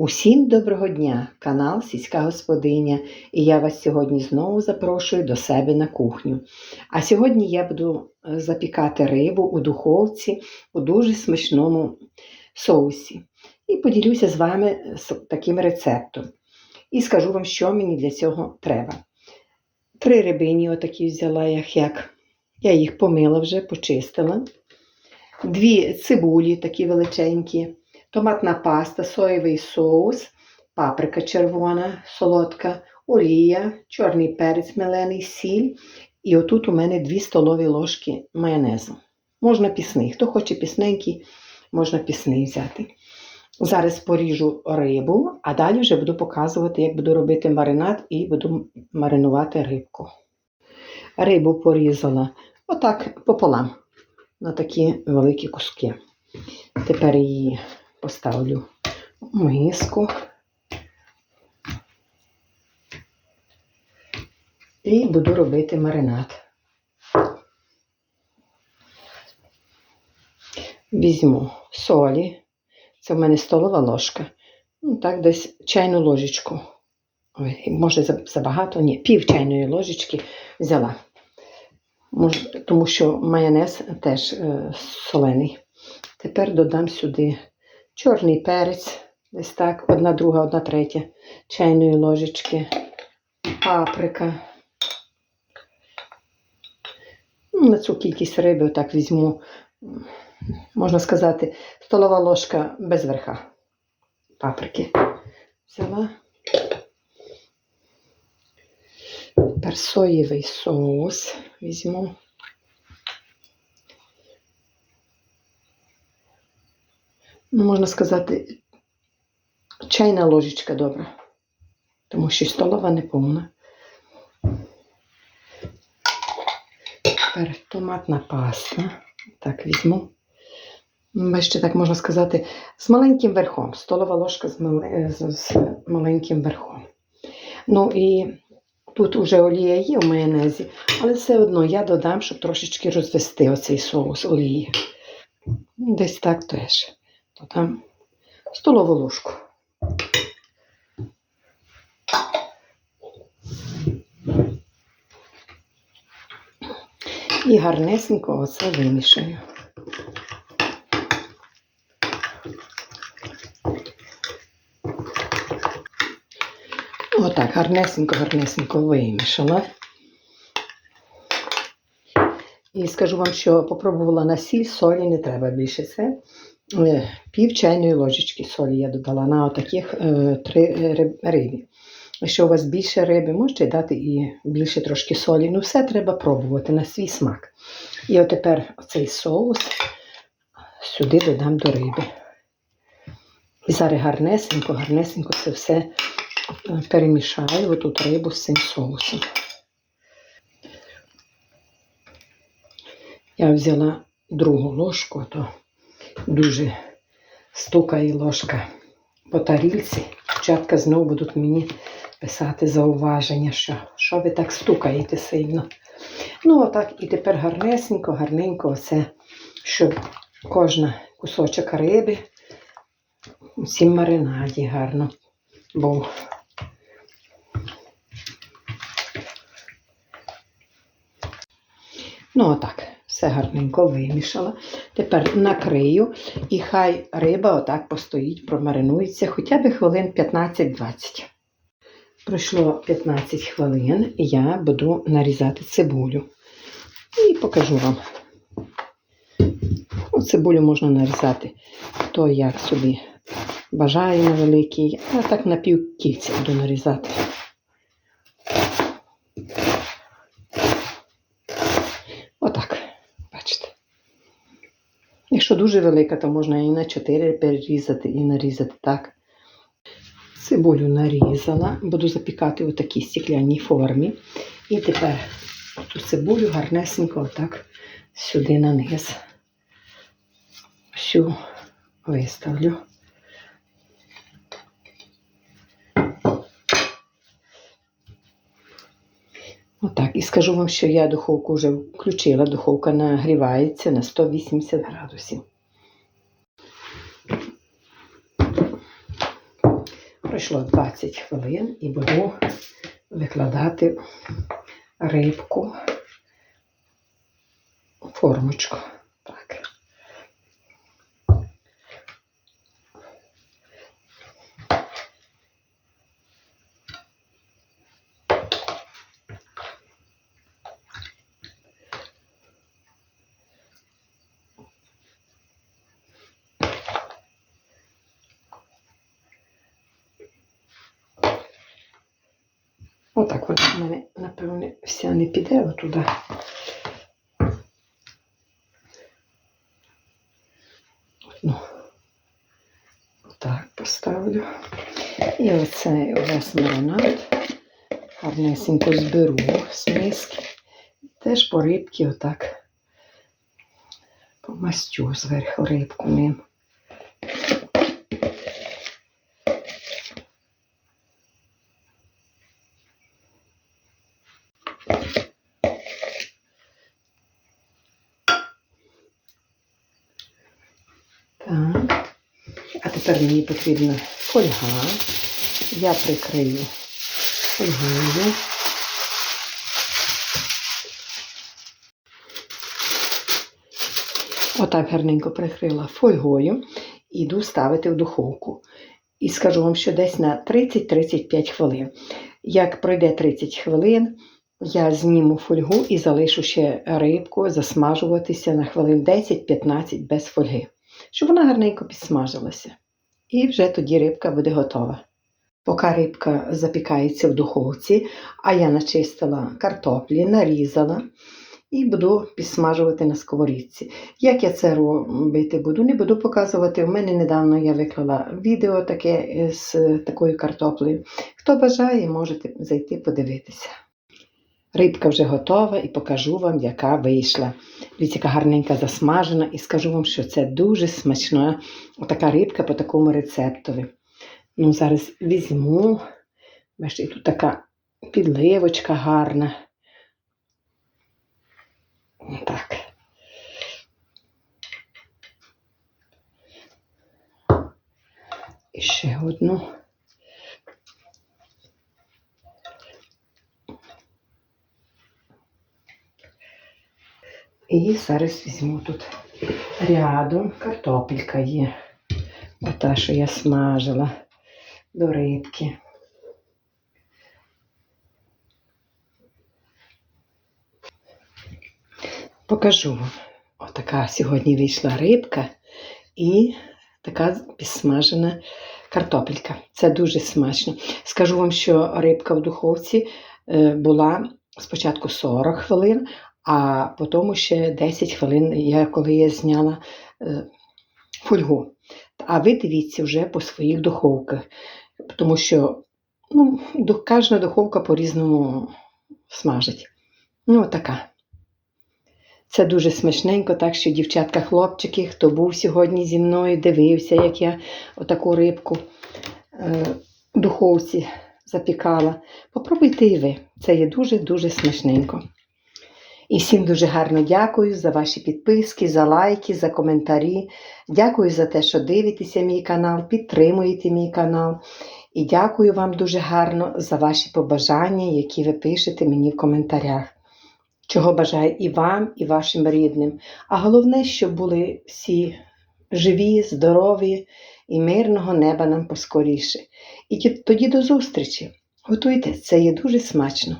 Усім доброго дня! Канал Сільська Господиня, і я вас сьогодні знову запрошую до себе на кухню. А сьогодні я буду е, запікати рибу у духовці у дуже смачному соусі. І поділюся з вами таким рецептом. І скажу вам, що мені для цього треба. Три рибині отакі взяла я як. Я їх помила вже, почистила. Дві цибулі такі величенькі томатна паста, соєвий соус, паприка червона, солодка, олія, чорний перець мелений, сіль. І отут у мене 2 столові ложки майонезу. Можна пісний. Хто хоче пісненький, можна пісний взяти. Зараз поріжу рибу, а далі вже буду показувати, як буду робити маринад і буду маринувати рибку. Рибу порізала отак пополам на такі великі куски. Тепер її поставлю в миску. І буду робити маринад. Візьму солі, це в мене столова ложка. Ну, так, десь чайну ложечку. Ой, може забагато, ні, пів чайної ложечки взяла. Тому що майонез теж е, солений. Тепер додам сюди чорний перець, десь так, одна друга, одна третя чайної ложечки, паприка. Ну, На цю кількість риби отак візьму, можна сказати, столова ложка без верха паприки. Взяла. Тепер соєвий соус візьму. Можна сказати, чайна ложечка добра, тому що столова не повна. Тепер томатна паста. Так, візьму. Ще так можна сказати, з маленьким верхом. Столова ложка з, мал... з, з маленьким верхом. Ну і тут вже олія є в майонезі, але все одно я додам, щоб трошечки розвести оцей соус олії. Десь так теж то там столову ложку. І гарнесенько оце вимішаю. Отак, гарнесенько-гарнесенько вимішала. І скажу вам, що попробувала на сіль, солі не треба більше це. Е, пів чайної ложечки солі я додала на отаких е, три рибі. Якщо у вас більше риби, можете дати і більше трошки солі. Ну, все треба пробувати на свій смак. І от тепер цей соус сюди додам до риби. І зараз гарнесенько, гарнесенько це все е, перемішаю отут рибу з цим соусом. Я взяла другу ложку, то дуже стукає ложка по тарілці. Дівчатка знову будуть мені писати зауваження, що що ви так стукаєте сильно. Ну, отак, і тепер гарнесенько, гарненько, оце, щоб кожна кусочок риби у цім маринаді гарно був. Ну, отак все гарненько вимішала. Тепер накрию і хай риба отак постоїть, промаринується хоча б хвилин 15-20. Пройшло 15 хвилин і я буду нарізати цибулю. І покажу вам. Ну, цибулю можна нарізати хто як собі бажає на великий, а так на пів кільця буду нарізати. Якщо дуже велика, то можна і на 4 перерізати, і нарізати так. Цибулю нарізала, буду запікати у такій стеклянній формі. І тепер цю цибулю гарнесенько отак сюди на низ. Всю виставлю. Отак. І скажу вам, що я духовку вже включила, духовка нагрівається на 180 градусів. Пройшло 20 хвилин і буду викладати рибку в формочку. Отак от в мене, напевне, вся не піде отуди. Ну, отак поставлю. І оцей увесь маринад гарнесенько зберу з миски. Теж по рибці отак помастю зверху рибку ним. Так. А тепер мені потрібна фольга. Я прикрию фольгою. Отак гарненько прикрила фольгою і йду ставити в духовку. І скажу вам, що десь на 30-35 хвилин. Як пройде 30 хвилин, я зніму фольгу і залишу ще рибку засмажуватися на хвилин 10-15 без фольги щоб вона гарненько підсмажилася. І вже тоді рибка буде готова. Поки рибка запікається в духовці, а я начистила картоплі, нарізала і буду підсмажувати на сковорідці. Як я це робити буду, не буду показувати. У мене недавно я виклала відео таке з такою картоплею. Хто бажає, можете зайти подивитися. Рибка вже готова і покажу вам, яка вийшла. Яка гарненька засмажена, і скажу вам, що це дуже смачна така рибка по такому рецептові. Ну, зараз візьму. Бачите, тут така підливочка гарна. Так. І ще одну. І зараз візьму тут рядом картопелька є. Ота, що я смажила до рибки. Покажу. Отака сьогодні вийшла рибка і така підсмажена картопелька. Це дуже смачно. Скажу вам, що рибка в духовці е, була спочатку 40 хвилин, а потім ще 10 хвилин, я, коли я зняла е, фольгу. А ви дивіться вже по своїх духовках, тому що ну, кожна духовка по-різному смажить. Ну, отака. Це дуже смачненько, так що, дівчатка, хлопчики, хто був сьогодні зі мною, дивився, як я отаку рибку е, духовці запікала. Попробуйте і ви. Це є дуже-дуже смачненько. І всім дуже гарно дякую за ваші підписки, за лайки, за коментарі. Дякую за те, що дивитеся мій канал, підтримуєте мій канал. І дякую вам дуже гарно за ваші побажання, які ви пишете мені в коментарях. Чого бажаю і вам, і вашим рідним. А головне, щоб були всі живі, здорові і мирного неба нам поскоріше. І тоді до зустрічі. Готуйте, це є дуже смачно.